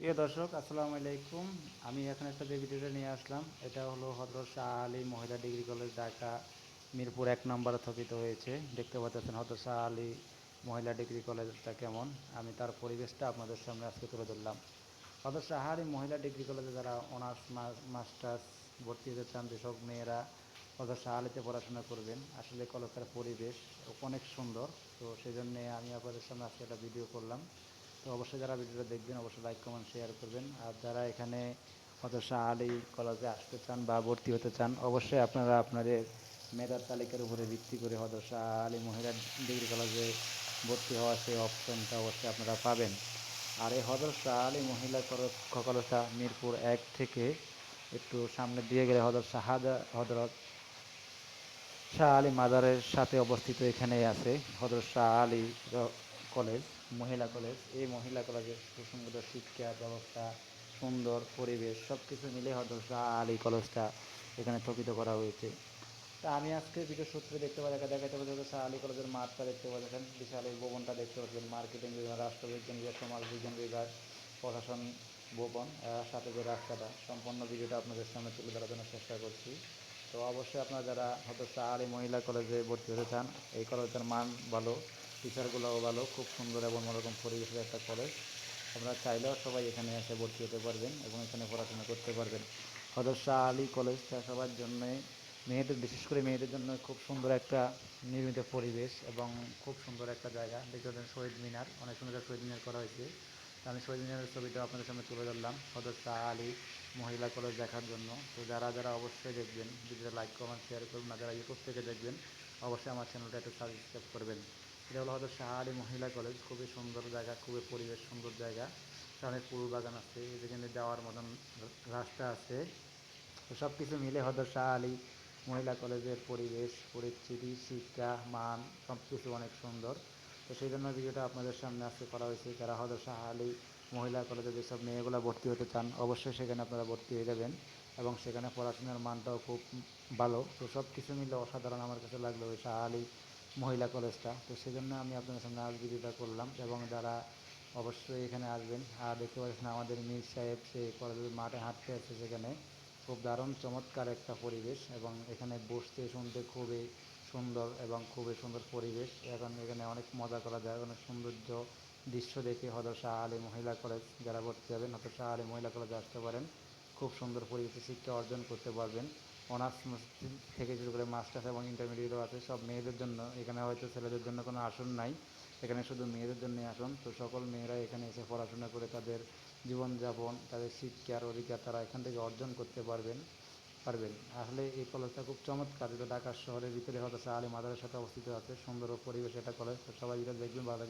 প্রিয় দর্শক, আসসালামু আলাইকুম। আমি এখন একটা যে ভিডিওটা নিয়ে আসলাম, এটা হলো হজরত শাহ আলী মহিলা ডিগ্রি কলেজ ঢাকা, মিরপুর এক নম্বরে স্থাপিত হয়েছে। দেখতে পাচ্ছেন হজরত শাহ আলী মহিলা ডিগ্রি কলেজটা কেমন? আমি তার পরিবেশটা আপনাদের সামনে আজকে তুলে ধরলাম। হজরত শাহ আলী মহিলা ডিগ্রি কলেজে যারা অনার্স মাস্টার্স ভর্তি হতে চান, যেসব মেয়েরা হজরত শাহ আলীতে পড়াশোনা করবেন, আসলে কলেজটার পরিবেশ অনেক সুন্দর। তো সেই জন্যে আমি আপনাদের সামনে আজকে একটা ভিডিও করলাম। অবশ্যই যারা ভিডিওটা দেখবেন, অবশ্যই লাইক কমেন্ট শেয়ার করবেন। আর যারা এখানে শাহ আলী কলেজে আসতে চান বা ভর্তি হতে চান, অবশ্যই আপনারা আপনাদের মেধার তালিকার উপরে ভিত্তি করে শাহ আলী মহিলা ডিগ্রি কলেজে ভর্তি হওয়ার সেই অপশনটা অবশ্যই আপনারা পাবেন। আর এই শাহ আলী মহিলা কলেজ কলেজটা মিরপুর এক থেকে একটু সামনে দিয়ে গেলে হজরত শাহাদা হজরত শাহ আলী মাজারের সাথে অবস্থিত এখানেই আছে হজরত শাহ আলী কলেজ মহিলা কলেজ। এই মহিলা কলেজের সুসংগত শিক্ষা ব্যবস্থা, সুন্দর পরিবেশ সব কিছু মিলে হজরত শাহ আলী কলেজটা এখানে স্থাপিত করা হয়েছে। তা আমি আজকে ভিডিও সূত্রে দেখতে দেখা দেখাতে পাচ্ছি শাহ আলী কলেজের মাঠটা দেখতে পাচ্ছেন বিশাল এই ভবনটা দেখতে পাচ্ছেন মার্কেটিং বিভাগ, রাষ্ট্রবিজ্ঞান বিভাগ, সমাজ বিজ্ঞান বিভাগ, প্রশাসন ভবন, আর সাথে যে রাস্তাটা, সম্পূর্ণ ভিডিওটা আপনাদের সামনে তুলে ধরার জন্য চেষ্টা করছি। তো অবশ্যই আপনারা যারা হয়তো শাহ আলী মহিলা কলেজে ভর্তি হতে চান, এই কলেজের মান ভালো টিচারগুলোও ভালো, খুব সুন্দর এবং অন্যরকম পরিবেশের একটা কলেজ আপনারা চাইলেও সবাই এখানে এসে ভর্তি হতে পারবেন এবং এখানে পড়াশোনা করতে পারবেন। হয়তো শাহ আলী কলেজটা সবার জন্যে মেয়েদের, বিশেষ করে মেয়েদের জন্য খুব সুন্দর একটা নির্মিত পরিবেশ এবং খুব সুন্দর একটা জায়গা। দেখতে পাচ্ছেন শহীদ মিনার, অনেক সুন্দর শহীদ মিনার করা হয়েছে। আমি শহীদ মিনারের ছবিটা আপনাদের সামনে তুলে ধরলাম, হজরত শাহ আলী মহিলা কলেজ দেখার জন্য। তো যারা যারা অবশ্যই দেখবেন, ভিডিওটা লাইক কমেন্ট শেয়ার করবেন আর যারা ইউটিউব থেকে দেখবেন, অবশ্যই আমার চ্যানেলটা একটু সাবস্ক্রাইব করবেন। এটা হলো হয়তো আলী মহিলা কলেজ, খুবই সুন্দর জায়গা, খুবই পরিবেশ সুন্দর জায়গা। অনেক ফুল বাগান আছে যেখানে যাওয়ার মতন রাস্তা আছে। তো সব কিছু মিলে হয়তো শাহ আলী মহিলা কলেজের পরিবেশ, পরিস্থিতি, শিক্ষা, মান সব কিছু অনেক সুন্দর। তো সেই জন্য ভিডিওটা আপনাদের সামনে আজকে করা হয়েছে। যারা হয়তো শাহ আলী মহিলা কলেজে যেসব মেয়েগুলো ভর্তি হতে চান, অবশ্যই সেখানে আপনারা ভর্তি হয়ে যাবেন এবং সেখানে পড়াশোনার মানটাও খুব ভালো। তো সব কিছু মিলে অসাধারণ আমার কাছে লাগল ওই শাহ আলী মহিলা কলেজটা। তো সেই জন্য আমি আপনাদের সামনে আজ ভিডিওটা করলাম এবং যারা অবশ্যই এখানে আসবেন, আর দেখতে পাচ্ছেন আমাদের মীর সাহেব, সে কলেজের মাঠে হাঁটতে আছে সেখানে। খুব দারুণ, চমৎকার একটা পরিবেশ এবং এখানে বসতে, শুনতে খুবই সুন্দর এবং খুবই সুন্দর পরিবেশ। এখন এখানে অনেক মজা করা যায়, অনেক সৌন্দর্য দৃশ্য দেখে হয়তো শাহ আলী মহিলা কলেজ যারা ভর্তি হবেন, হয়তো শাহ আলী মহিলা কলেজে আসতে পারেন। খুব সুন্দর পরিবেশে শিক্ষা অর্জন করতে পারবেন। অনার্স থেকে শুরু করে মাস্টার্স এবং ইন্টারমিডিয়েটও আছে। সব মেয়েদের জন্য, এখানে হয়তো ছেলেদের জন্য কোনো আসন নাই। এখানে শুধু মেয়েদের জন্যই আসন। তো সকল মেয়েরা এখানে এসে পড়াশোনা করে তাদের জীবনযাপন, তাদের শিক্ষার অধিকার তারা এখান থেকে অর্জন করতে পারবেন পারবেন। আসলে এই কলেজটা খুব চমৎকার। যেটা ঢাকা শহরের ভিতরে হয়তো শাহ আলী মাদারের সাথে অবস্থিত আছে। সুন্দর পরিবেশ একটা কলেজ। সবাই এটা দেখবেন। ভালো